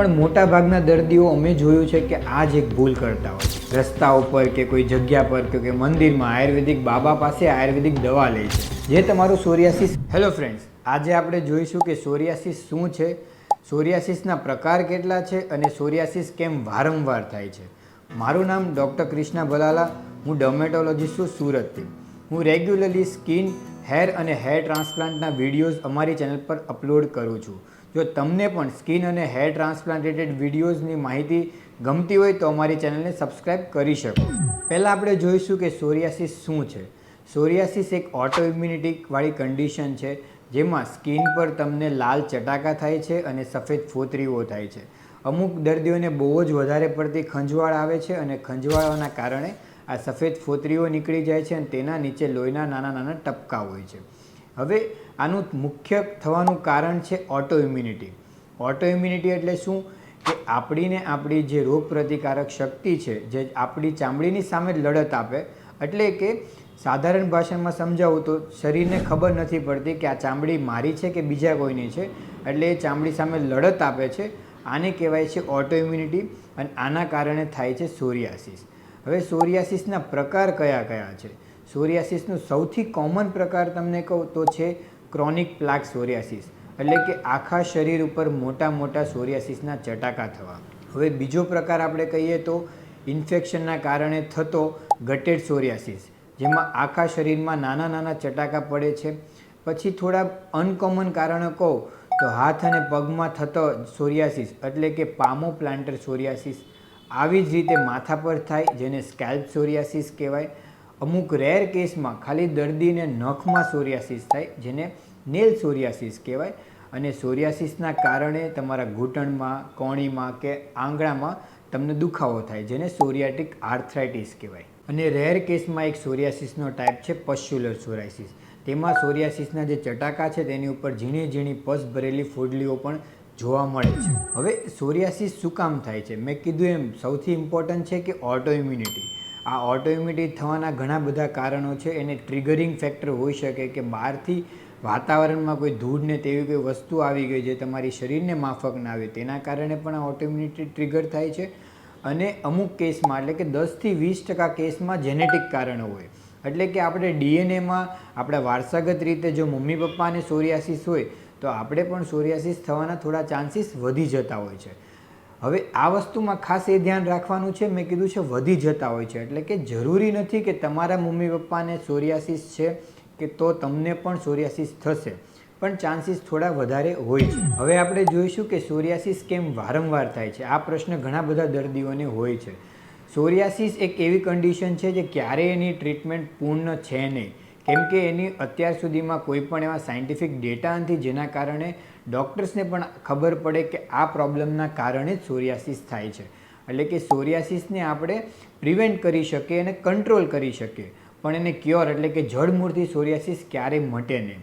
પણ મોટા ભાગના દર્દીઓ અમે જોયું છે કે આ જ એક ભૂલ કરતા હોય. રસ્તા ઉપર કે કોઈ જગ્યા પર કે મંદિરમાં આયુર્વેદિક બાબા પાસે આયુર્વેદિક દવા લે છે. જે તમારું સોરિયાસિસ હેલો ફ્રેન્ડ્સ આજે આપણે જોઈશું કે સોરિયાસિસ શું છે, સોરિયાસિસના પ્રકાર કેટલા છે અને સોરિયાસિસ કેમ વારંવાર થાય છે. મારું નામ ડૉક્ટર કૃષ્ણા ભલાલા, હું ડર્મેટોલોજીસ્ટ છું સુરતથી. હું રેગ્યુલરલી સ્કિન, હેર અને હેર ટ્રાન્સપ્લાન્ટના વિડીયોઝ અમારી ચેનલ પર અપલોડ કરું છું. જો તમને પણ સ્કિન અને હેર ટ્રાન્સપ્લાન્ટેટેડ વિડીયોઝની માહિતી ગમતી હોય તો અમારી ચેનલને સબસ્ક્રાઇબ કરી શકો. પહેલાં આપણે જોઈશું કે સોરિયાસિસ શું છે. સોરિયાસિસ એક ઓટો વાળી કન્ડિશન છે, જેમાં સ્કિન પર તમને લાલ ચટાકા થાય છે અને સફેદ ફોતરીઓ થાય છે. અમુક દર્દીઓને બહુ જ વધારે પડતી ખંજવાળ આવે છે અને ખંજવાળાના કારણે આ સફેદ ફોતરીઓ નીકળી જાય છે અને તેના નીચે લોહીના નાના નાના ટપકા હોય છે. હવે આનું મુખ્ય થવાનું કારણ છે ઓટો ઇમ્યુનિટી ઓટો ઇમ્યુનિટી એટલે શું? કે આપણીને આપણી જે રોગ પ્રતિકારક શક્તિ છે, જે આપણી ચામડીની સામે લડત આપે, એટલે કે સાધારણ ભાષામાં સમજાવું તો શરીરને ખબર નથી પડતી કે આ ચામડી મારી છે કે બીજા કોઈની છે, એટલે એ ચામડી સામે લડત આપે છે. આને કહેવાય છે ઓટો ઇમ્યુનિટી અને આના કારણે થાય છે સોરિયાસિસ હવે સોરિયાસિસના પ્રકાર કયા કયા છે? સોરિયાસિસનું સૌથી કોમન પ્રકાર તમને કહું તો છે ક્રોનિક પ્લાક સોરિયાસિસ. એટલે કે આખા શરીર ઉપર મોટા મોટા સોરિયાસિસના ચટાકા થવા. હવે બીજો પ્રકાર આપણે કહીએ તો ઇન્ફેક્શનના કારણે થતો ગટેડ સોરિયાસિસ, જેમાં આખા શરીરમાં નાના નાના ચટાકા પડે છે. પછી થોડા અનકોમન કારણો કહું તો હાથ અને પગમાં થતો સોરિયાસિસ, એટલે કે પામો પ્લાન્ટર સોરિયાસિસ. આવી જ રીતે માથા પર થાય, જેને સ્કેલ્પ સોરિયાસિસ કહેવાય. અમુક રેર કેસમાં ખાલી દર્દીને નખમાં સોરિયાસિસ થાય, જેને નેલ સોરિયાસિસ કહેવાય. અને સોરિયાસિસના કારણે તમારા ઘૂંટણમાં, કોણીમાં કે આંગળામાં તમને દુખાવો થાય, જેને સોરિયાટિક આર્થરાઇટિસ કહેવાય. અને રેર કેસમાં એક સોરિયાસિસનો ટાઈપ છે પસ્યુલર સોરિયાસિસ તેમાં સોરિયાસિસના જે ચટાકા છે તેની ઉપર ઝીણી ઝીણી પસ ભરેલી ફોડલીઓ પણ જોવા મળે છે. હવે સોરિયાસિસ શું કામ થાય છે? મેં કીધું એમ, સૌથી ઇમ્પોર્ટન્ટ છે કે ઓટો ઇમ્યુનિટી આ ઓટોઇમ્યુનિટી થવાના ઘણા બધા કારણો છે. એને ટ્રિગરિંગ ફેક્ટર હોઈ શકે કે બહારથી વાતાવરણમાં કોઈ ધૂળ ને તેવી કોઈ વસ્તુ આવી ગઈ જે તમારી શરીરને માફક ના આવે, તેના કારણે પણ આ ઓટોઇમ્યુનિટી ટ્રિગર થાય છે. અને અમુક કેસમાં, એટલે કે દસથી વીસ ટકા કેસમાં જેનેટિક કારણો હોય. એટલે કે આપણે ડીએનએમાં આપણા વારસાગત રીતે જો મમ્મી પપ્પાને સોરિયાસિસ હોય, તો આપણે પણ સોરિયાસિસ થવાના થોડા ચાન્સીસ વધી જતા હોય છે. હવે આ વસ્તુમાં ખાસ એ ધ્યાન રાખવાનું છે, મેં કીધું છે વધી જતા હોય છે. એટલે કે જરૂરી નથી કે તમારા મમ્મી પપ્પાને સોરિયાસિસ છે કે તો તમને પણ સોરિયાસિસ થશે. પણ ચાન્સીસ થોડા વધારે હોય છે. હવે આપણે જોઈશું કે સોરિયાસિસ કેમ વારંવાર થાય છે. આ પ્રશ્ન ઘણા બધા દર્દીઓને હોય છે. સોરિયાસિસ એક એવી કન્ડિશન છે જે ક્યારેય એની ટ્રીટમેન્ટ પૂર્ણ છે નહીં. કેમ કે એની અત્યાર સુધીમાં કોઈ પણ એવા સાયન્ટિફિક ડેટા નથી જેના કારણે ડૉક્ટર્સને પણ ખબર પડે કે આ પ્રોબ્લેમના કારણે જ સોરિયાસિસ થાય છે. એટલે કે સોરિયાસિસને આપણે પ્રિવેન્ટ કરી શકીએ અને કંટ્રોલ કરી શકીએ. પણ એને ક્યોર એટલે કે જડમૂળથી સોરિયાસિસ ક્યારેય મટે નહીં.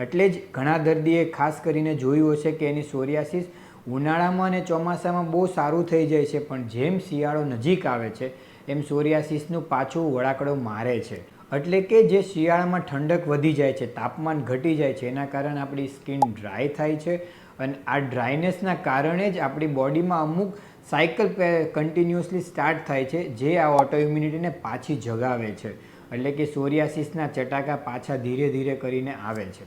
એટલે જ ઘણા દર્દીએ ખાસ કરીને જોયું હશે કે એની સોરિયાસિસ ઉનાળામાં અને ચોમાસામાં બહુ સારું થઈ જાય છે, પણ જેમ શિયાળો નજીક આવે છે, એમ સોરિયાસિસનું પાછું વળાકડો મારે છે. એટલે કે જે શિયાળામાં ઠંડક વધી જાય છે, તાપમાન ઘટી જાય છે, એના કારણે આપણી સ્કિન ડ્રાય થાય છે અને આ ડ્રાયનેસના કારણે જ આપણી બોડીમાં અમુક સાયકલ કન્ટિન્યુઅસલી સ્ટાર્ટ થાય છે, જે આ ઓટો ઇમ્યુનિટીને પાછી જગાવે છે. એટલે કે સોરિયાસિસના ચટાકા પાછા ધીરે ધીરે કરીને આવે છે.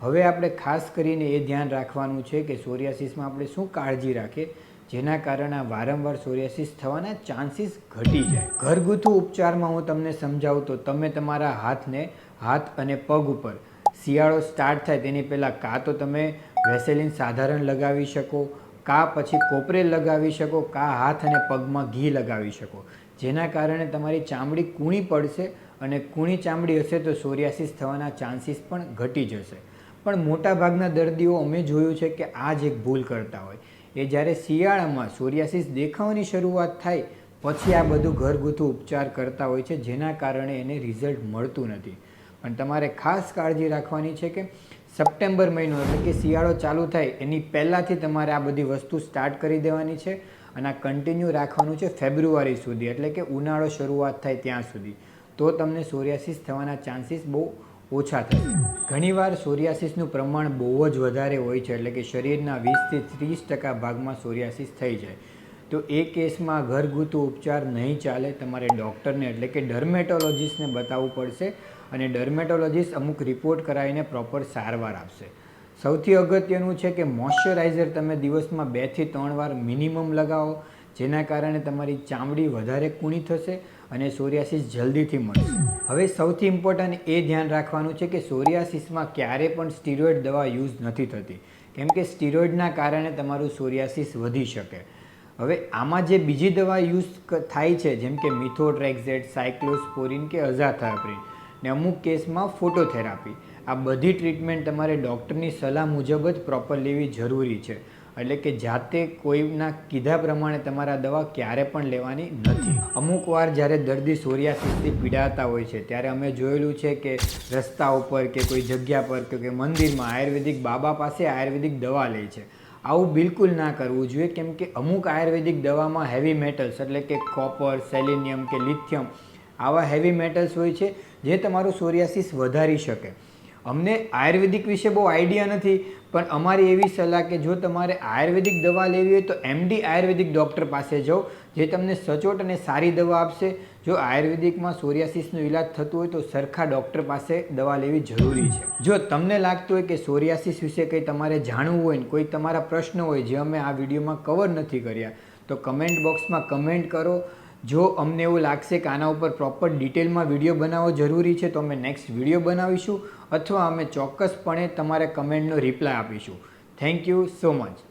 હવે આપણે ખાસ કરીને એ ધ્યાન રાખવાનું છે કે સોરિયાસિસમાં આપણે શું કાળજી રાખીએ? જેના કારણે વારંવાર સોરિયાસિસ થવાના ચાન્સીસ ઘટી જાય. ઘરગથ્થુ ઉપચારમાં હું તમને સમજાવું તો તમે તમારા હાથને હાથ અને પગ ઉપર શિયાળો સ્ટાર્ટ થાય તેની પહેલાં કાં તો તમે વેસેલિન સાધારણ લગાવી શકો, કાં પછી કોપરેલ લગાવી શકો, કાં હાથ અને પગમાં ઘી લગાવી શકો. જેના કારણે તમારી ચામડી કૂણી પડશે અને કૂણી ચામડી હશે તો સોરિયાસિસ થવાના ચાન્સીસ પણ ઘટી જશે. પણ મોટાભાગના દર્દીઓ અમે જોયું છે કે આ જ એક ભૂલ કરતા હોય. એ જ્યારે શિયાળામાં સોરિયાસિસ દેખાવાની શરૂઆત થાય, પછી આ બધું ઘરગુથું ઉપચાર કરતા હોય છે, જેના કારણે એને રિઝલ્ટ મળતું નથી. પણ તમારે ખાસ કાળજી રાખવાની છે કે સપ્ટેમ્બર મહિનો એટલે કે શિયાળો ચાલુ થાય, એની પહેલાંથી તમારે આ બધી વસ્તુ સ્ટાર્ટ કરી દેવાની છે અને આ કન્ટિન્યુ રાખવાનું છે ફેબ્રુઆરી સુધી, એટલે કે ઉનાળો શરૂઆત થાય ત્યાં સુધી. તો તમને સોરિયાસિસ થવાના ચાન્સીસ બહુ ઓછા થશે ઘણીવાર સોરિયાસિસનું પ્રમાણ બહુ જ વધારે હોય છે, એટલે કે શરીરના વીસથી ત્રીસ ટકા ભાગમાં સોરિયાસિસ થઈ જાય. તો એ કેસમાં ઘરગુતુ ઉપચાર નહીં ચાલે, તમારે ડૉક્ટરને એટલે કે ડર્મેટોલોજીસ્ટને બતાવવું પડશે અને ડર્મેટોલોજીસ્ટ અમુક રિપોર્ટ કરાવીને પ્રોપર સારવાર આપશે. સૌથી અગત્યનું છે કે મોઇશ્ચરાઇઝર તમે દિવસમાં બેથી ત્રણ વાર મિનિમમ લગાવો, જેના કારણે તમારી ચામડી વધારે કૂણી થશે અને સોરિયાસિસ જલ્દીથી મળશે. હવે સૌથી ઇમ્પોર્ટન્ટ એ ધ્યાન રાખવાનું છે કે સોરિયાસિસમાં ક્યારે પણ સ્ટીરોઇડ દવા યુઝ નથી થતી. કેમ કે સ્ટીરોઇડના કારણે તમારું સોરિયાસિસ વધી શકે. હવે આમાં જે બીજી દવા યુઝ થાય છે, જેમ કે મિથોટ્રેક્ઝેટ, સાયક્લોસ્પોરિન કે અઝાથાપ્રિન ને અમુક કેસમાં ફોટોથેરાપી. આ બધી ટ્રીટમેન્ટ તમારે ડૉક્ટરની સલાહ મુજબ જ પ્રોપર લેવી જરૂરી છે. એટલે કે જાતે કોઈના કીધા પ્રમાણે તમારા દવા ક્યારે પણ લેવાની નથી. અમુક વાર જ્યારે દર્દી સોરિયાસિસથી પીડાતા હોય છે, ત્યારે અમે જોયેલું છે કે રસ્તા ઉપર કે કોઈ જગ્યા પર કે મંદિરમાં આયુર્વેદિક બાબા પાસે આયુર્વેદિક દવા લે છે. આવું બિલકુલ ના કરવું જોઈએ, કેમ કે અમુક આયુર્વેદિક દવામાં હેવી મેટલ્સ એટલે કે કોપર સેલિનિયમ કે લિથિયમ આવા હેવી મેટલ્સ હોય છે, જે તમારું સોરિયાસિસ વધારી શકે. અમને આયુર્વેદિક વિશે બહુ આઈડિયા નથી, પણ અમારી એવી સલાહ કે જો તમારે આયુર્વેદિક દવા લેવી હોય તો એમડી આયુર્વેદિક ડૉક્ટર પાસે જાઓ, જે તમને સચોટ અને સારી દવા આપશે. જો આયુર્વેદિકમાં સોરિયાસિસનો ઈલાજ થતું હોય તો સરખા ડૉક્ટર પાસે દવા લેવી જરૂરી છે. જો તમને લાગતું હોય કે સોરિયાસિસ વિશે કંઈ તમારે જાણવું હોય ને કોઈ તમારા પ્રશ્ન હોય જે અમે આ વિડીયોમાં કવર નથી કર્યા, તો કમેન્ટ બોક્સમાં કમેન્ટ કરો. જો અમને એવું લાગશે કે આના ઉપર પ્રોપર ડિટેલમાં વીડિયો બનાવવો જરૂરી છે, તો અમે નેક્સ્ટ વીડિયો બનાવીશું, અથવા અમે ચોક્કસપણે તમારે કમેન્ટનો રિપ્લાય આપીશું. Thank you so much